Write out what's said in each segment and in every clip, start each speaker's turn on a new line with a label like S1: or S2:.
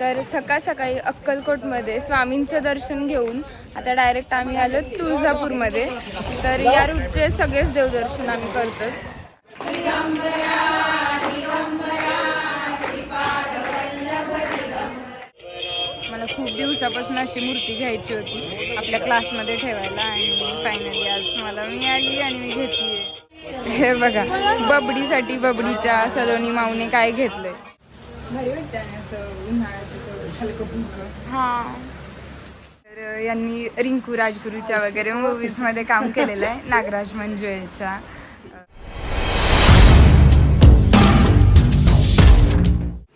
S1: तर सकाळ सकाळी अक्कलकोटमध्ये स्वामींचं दर्शन घेऊन आता डायरेक्ट आम्ही आलो तुळजापूरमध्ये. तर या रूटचे सगळेच देवदर्शन आम्ही करतो मला खूप दिवसापासून अशी मूर्ती घ्यायची होती आपल्या क्लासमध्ये ठेवायला आणि फायनली आज मला मिळाली आणि मी घेतली हे बघा बबडीसाठी बबडीच्या सलोनी माऊने काय घेतलंय. भारी वाटतं आणि असं उन्हाळ्याचं हलकं फुलकं
S2: हा.
S1: तर यांनी रिंकू राजगुरूच्या वगैरे मूवीजमध्ये काम केलेलं आहे नागराज मंजुळेच्या.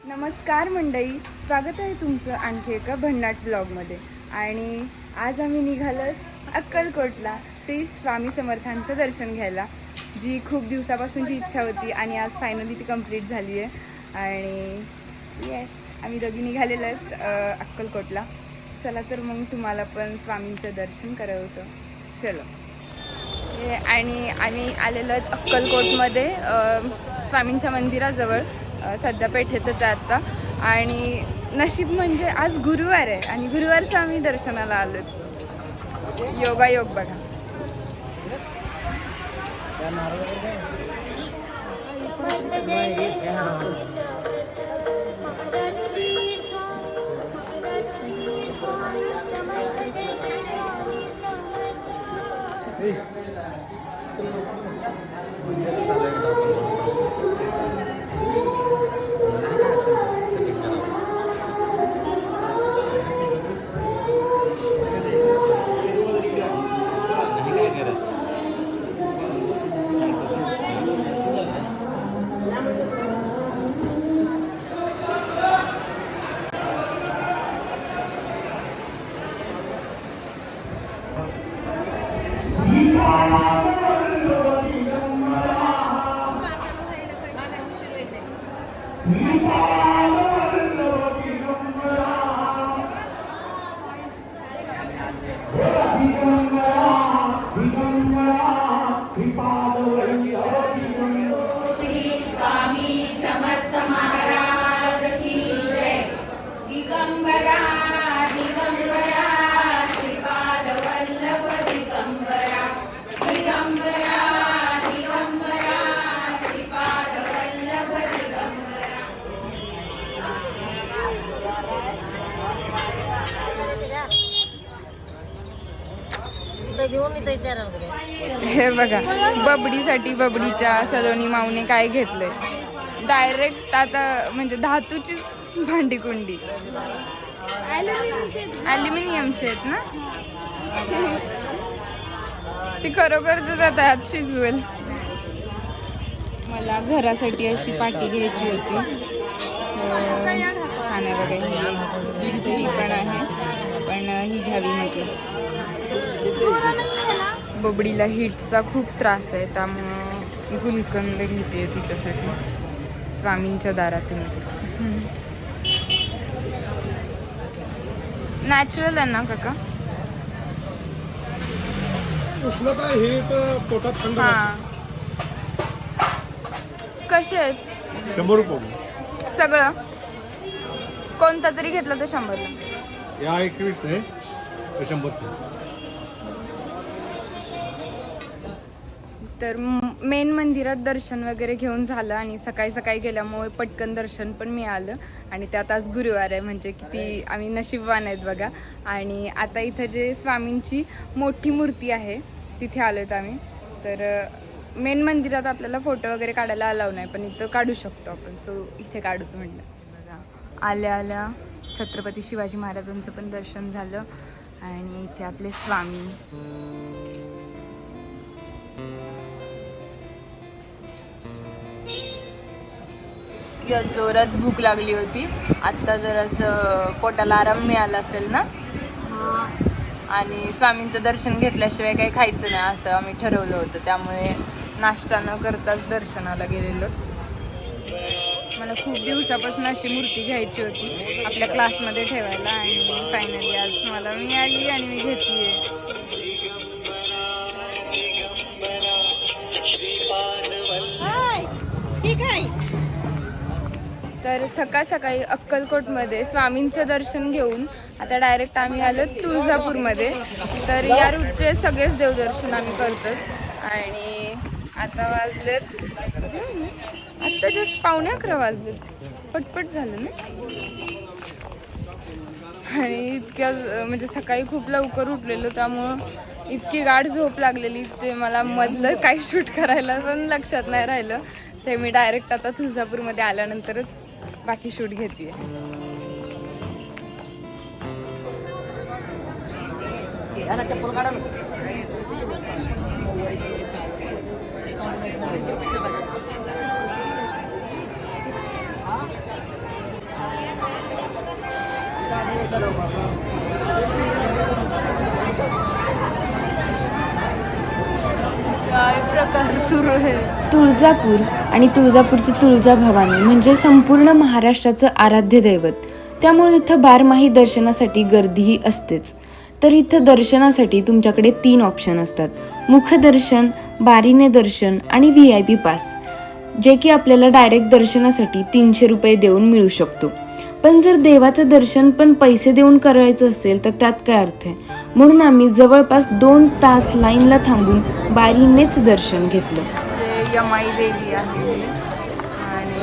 S1: नमस्कार मंडळी स्वागत आहे तुमचं आणखी एका भन्नाट ब्लॉगमध्ये आणि आज आम्ही निघालो अक्कलकोटला श्री स्वामी समर्थांचं दर्शन घ्यायला जी खूप दिवसापासूनची इच्छा होती आणि आज फायनली ती कंप्लीट झाली आहे आणि येस आम्ही दोघी निघालेलो आहेत अक्कलकोटला. चला तर मग तुम्हाला पण स्वामींचं दर्शन करवतो चलो. आणि आम्ही आलेलो आहेत अक्कलकोटमध्ये स्वामींच्या मंदिराजवळ. सध्या पेठेतच आहे आता. आणि नशीब म्हणजे आज गुरुवार आहे आणि गुरुवारचं आम्ही दर्शनाला आलो योगा योग बघा.
S2: घेऊन
S1: हे बघा बबडीसाठी बबडीच्या सलोनी माऊने काय घेतलंय? डायरेक्ट आता म्हणजे धातूची भांडी कुंडी. ॲल्युमिनियमचे आहेत ना? ती खरोखरच आता यात शिजवेल. मला घरासाठी अशी पाटी घ्यायची होती. छान आहे बघा ही ही पण आहे पण ही घ्यावी म्हटलं बबडीला हीटचा खूप त्रास आहे त्यामुळं गुलकंद घेते तिच्यासाठी. स्वामींच्या दारातून. नॅचरल आहे ना काका?
S3: उष्णता हीट पोटात थंड
S1: हा. कसे आहेत
S3: शंभर रुपये.
S1: सगळं? कोणता तरी घेतलं तर शंभरला.
S3: या एकवीस आहे ते शंभर.
S1: तर मेन मंदिरात दर्शन वगैरे घेऊन झालं आणि सकाळी सकाळी गेल्यामुळे पटकन दर्शन पण मिळालं. आणि त्यात आज गुरुवार आहे म्हणजे किती आम्ही नशीबवान आहेत बघा. आणि आता इथं जे स्वामींची मोठी मूर्ती आहे तिथे आलो आहेत आम्ही. तर मेन मंदिरात आपल्याला फोटो वगैरे काढायला अलाव नाही पण इथं काढू शकतो आपण. सो इथे काढूत म्हणलं. बघा आल्या आल्या छत्रपती शिवाजी महाराजांचं पण दर्शन झालं. आणि इथे आपले स्वामी. जोरात भूक लागली होती. आत्ता जर असं पोटाला आराम मिळाला असेल ना? आणि स्वामींचं दर्शन घेतल्याशिवाय काही खायचं नाही असं आम्ही ठरवलं होतं. त्यामुळे नाश्ता न करताच दर्शनाला गेलेलो. मला खूप दिवसापासून अशी मूर्ती घ्यायची होती. आपल्या क्लासमध्ये ठेवायला आणि फायनली आज मला मिळाली आणि मी घेतली
S2: आहे
S1: तर सकाळ सकाळी अक्कलकोटमध्ये स्वामींचं दर्शन घेऊन आता डायरेक्ट आम्ही आलो तुळजापूरमध्ये. तर या रूटचे सगळेच देवदर्शन आम्ही करतो आणि आता वाजलेत आत्ता जस्ट पावणे अकरा वाजलेत. पटपट झालं ना? आणि इतक्या म्हणजे सकाळी खूप लवकर उठलेलो त्यामुळं इतकी गाढ झोप लागलेली ते मला मधलं काही शूट करायला पण लक्षात नाही राहिलं. ते मी डायरेक्ट आता तुळजापूरमध्ये आल्यानंतरच बाकी शूट घेते.
S2: चप्पल काढा
S1: तुळजापूर आणि तुळजापूरची तुळजा भवानी म्हणजे संपूर्ण महाराष्ट्राचं आराध्य दैवत. त्यामुळे इथं बारमाही दर्शनासाठी गर्दीही असतेच. तर इथं दर्शनासाठी तुमच्याकडे तीन ऑप्शन असतात. मुखदर्शन बारीने दर्शन आणि व्ही आय पी पास जे की आपल्याला डायरेक्ट दर्शनासाठी तीनशे रुपये देऊन मिळू शकतो. पण जर देवाचं दर्शन पण पैसे देऊन करायचं असेल तर त्यात काय अर्थ आहे? म्हणून आम्ही जवळपास दोन तास लाईनला थांबून बारीनेच दर्शन घेतलं. यमाई देवी आहे. आणि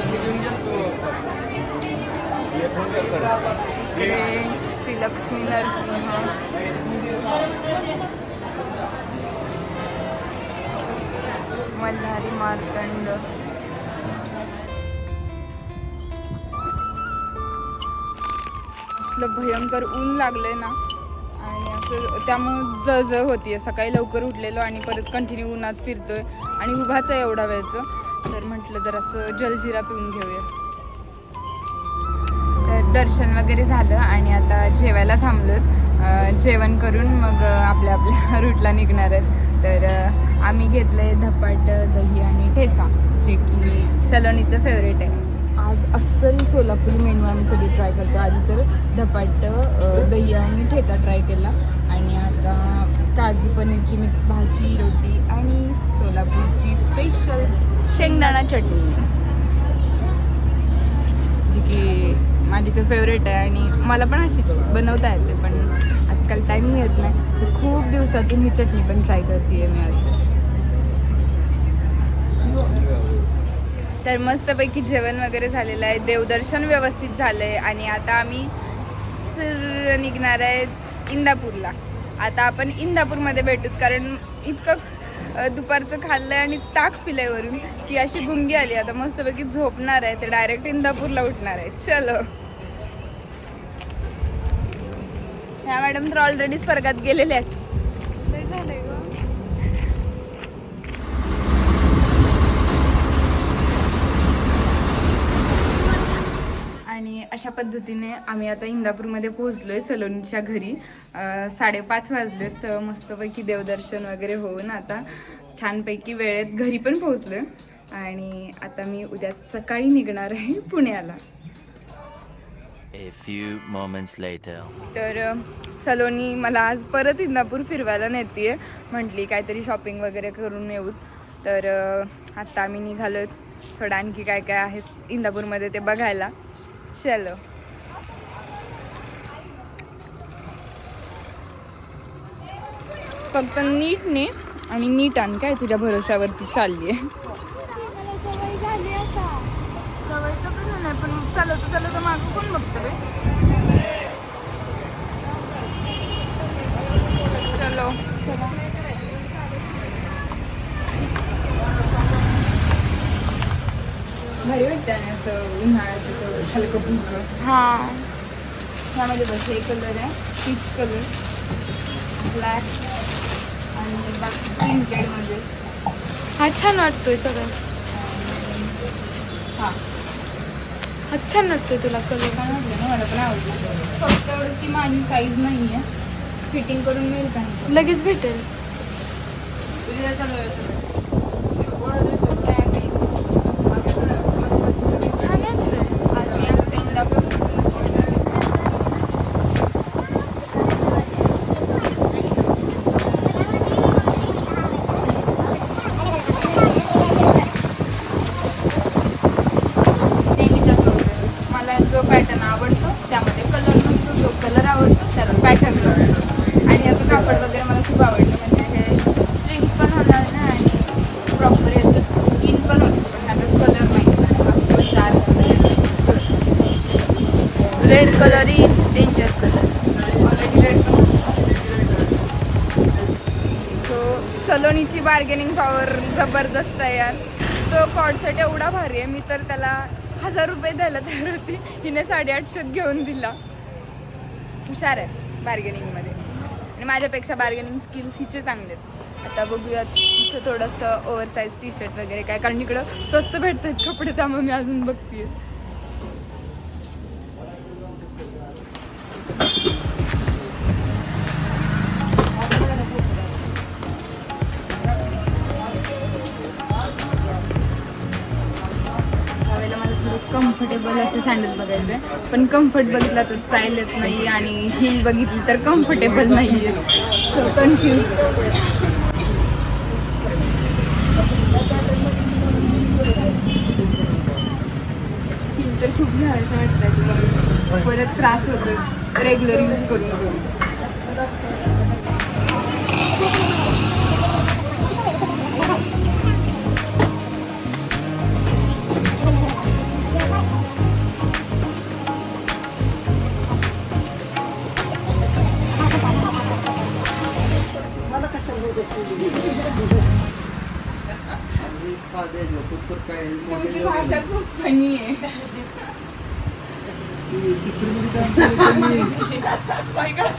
S1: श्री लक्ष्मी नरसिंह. मल्हारी मार्तंड असलं भयंकर ऊन लागलंय ना. आणि असं त्यामुळं जळजळ होती सकाळी लवकर उठलेलो आणि परत कंटिन्यू उन्हात फिरतोय. आणि उभाच आहे एवढा वेळचं. तर म्हटलं जर असं जलजिरा पिऊन घेऊया. तर दर्शन वगैरे झालं आणि आता जेवायला थांबलो जेवण करून मग आपल्या आपल्या रूटला निघणार आहेत. तर आम्ही आम्ही घेतलंय धपाट दही आणि ठेचा जे की सलोनीचं फेवरेट आहे. आज अस्सल सोलापुरी मेनू आम्ही सगळी ट्राय करतो आधी तर धपाट दही आणि ठेचा ट्राय केला. काजू पनीरची मिक्स भाजी रोटी आणि सोलापूरची स्पेशल शेंगदाणा चटणी. जी की माझी तर फेवरेट आहे आणि मला पण अशी बनवता येते पण आजकाल टाईम मिळत नाही. तर खूप दिवसातून ही चटणी पण ट्राय करते आहे मी आज. तर मस्तपैकी जेवण वगैरे झालेलं आहे. देवदर्शन व्यवस्थित झालं आहे आणि आता आम्ही सर निघणार आहे इंदापूरला. आता आपण इंदापूरमध्ये भेटूत कारण इतकं दुपारचं खाल्लं आहे आणि ताक पिलंय वरून की अशी गुंगी आली. आता मस्तपैकी झोपणार आहे तर डायरेक्ट इंदापूरला उठणार आहे. चलो. ह्या मॅडम तर ऑलरेडी स्वर्गात गेलेल्या आहेत. अशा पद्धतीने आम्ही आता इंदापूरमध्ये पोहोचलोय सलोनीच्या घरी. साडेपाच वाजलेत तर मस्तपैकी देवदर्शन वगैरे होऊन आता छानपैकी वेळेत घरी पण पोहोचलोय. आणि आता मी उद्या सकाळी निघणार आहे पुण्याला.
S4: A few moments later.
S1: तर सलोनी मला आज परत इंदापूर फिरवायला नेते म्हटली काहीतरी शॉपिंग वगैरे करून येऊ. तर आत्ता आम्ही निघालो थोडं आणखी काय काय आहे इंदापूरमध्ये ते बघायला. चलो. फक्त नीट ने आणि नीट आण काय तुझ्या भरोशावरती चालली आहे सवयचं पण नाही पण चालत चालत मागं कोण बघतं बे चलो. भारी वाटतं आणि असं उन्हाळ्यात हलकं फुलकं
S5: हा.
S1: ह्यामध्ये बस हे कलर आहे पीच कलर ब्लॅक आणि बाकी प्रिंटेडमध्ये
S5: हा छान वाटतोय सगळं.
S1: हां.
S5: हा छान वाटतोय तुला कलर
S1: छान वाटलं ना मला पण आवडलं. फक्त एवढं की माझी साईज नाही आहे फिटिंग करून मिळेल का नाही?
S5: लगेच भेटेल.
S1: पॅटर्न आणि याचं कापड वगैरे मला खूप आवडलं. म्हणजे हे श्रिंक पण होणार ना आणि प्रॉपर याचं इन पण होतं. पण ह्याचा कलर नाही. Dark
S5: red colour is danger colour
S1: already red तो सलोनीची बार्गेनिंग पॉवर जबरदस्त आहे यार. तो कॉडसेट एवढा भारी आहे. मी तर त्याला हजार रुपये द्यायला तयार होती. हिने साडेआठशेत घेऊन दिला. हुशार आहे. बार्गेनिंगमध्ये आणि माझ्यापेक्षा बार्गेनिंग स्किल्स हिचे चांगले आहेत. आता बघूयात तिथं थोडंसं ओव्हरसाईज टी शर्ट वगैरे काय कारण इकडं स्वस्त भेटतात कपडे त्यामुळे मी अजून बघते कम्फर्टेबल असं सँडल बघायचं. आहे पण कम्फर्ट बघितला तर स्टाईल येत नाही आणि हिल बघितली तर कम्फर्टेबल नाही आहे कन्फ्यूज हिल तर खूप घालायच्या वाटतात परत त्रास होतो रेग्युलर यूज करून. तुमची भाषा खूप फनी आहे.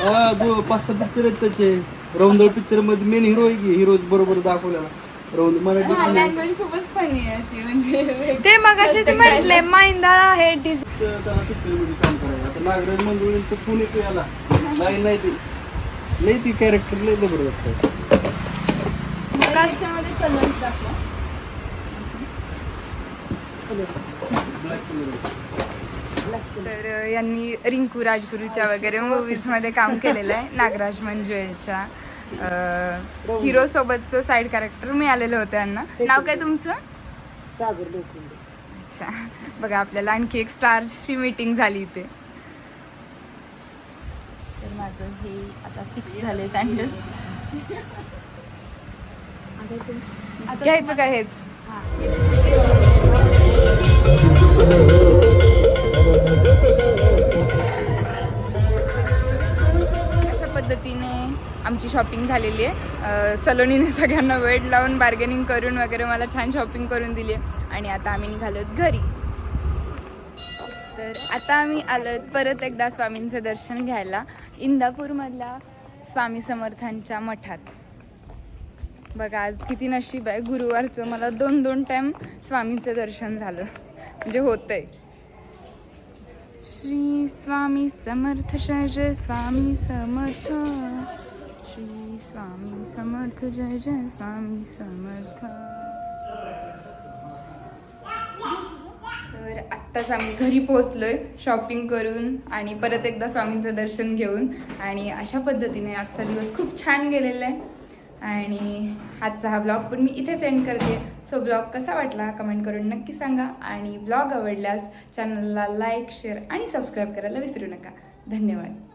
S6: हा, दो- पाच सहा पिक्चर आहेत त्याचे. रौंदळ पिक्चरमध्ये मेन हिरो आहे की? हिरो बरोबर दाखवलेला. रौंद मराठी
S1: हा लँग्वेज खूपच फनी आहे अशी म्हणजे
S5: ते मग असेच म्हटले माइंदाळा हे
S6: काम आता नागराज मंजुळे तर येतो याला? नाही नाही ती. नाही ती कॅरेक्टर लय जबरदस्त आहे.
S1: कलर्स दाखवा. तर यांनी रिंकू राजगुरूच्या वगैरे मूवीजमध्ये काम केलेलं आहे नागराज मंजुळेच्या. हिरो सोबतचं साईड कॅरेक्टर मिळालेलं होतं यांना. नाव काय तुमचं? अच्छा. बघा आपल्याला आणखी एक स्टार्सची मीटिंग झाली इथे. तर माझं हे आता फिक्स झाले सँडल घ्यायचं का हेच? अशा पद्धतीने आमची शॉपिंग झालेली आहे. सलोनीने सगळ्यांना वेळ लावून बार्गेनिंग करून वगैरे मला छान शॉपिंग करून दिली आहे. आणि आता आम्ही निघालो घरी. तर आता आम्ही आलो परत एकदा स्वामींचं दर्शन घ्यायला. इंदापूरमधल्या स्वामी समर्थांच्या मठात. बघा आज किती नशीब आहे. गुरुवारचं मला दोन दोन टाईम स्वामींचं दर्शन झालं. म्हणजे होतंय. श्री स्वामी समर्थ जय जय स्वामी समर्थ. श्री स्वामी समर्थ जय जय स्वामी समर्थ. तर आत्ताच आम्ही घरी पोहोचलोय शॉपिंग करून आणि परत एकदा स्वामींचं दर्शन घेऊन. आणि अशा पद्धतीने आजचा दिवस खूप छान गेलेला आहे. आणि आजचा हा ब्लॉग पण मी इथेच एंड करते. सो ब्लॉग कसा वाटला कमेंट करून नक्की सांगा आणि ब्लॉग आवडल्यास चॅनलला लाईक शेअर आणि सबस्क्राईब करायला विसरू नका. धन्यवाद.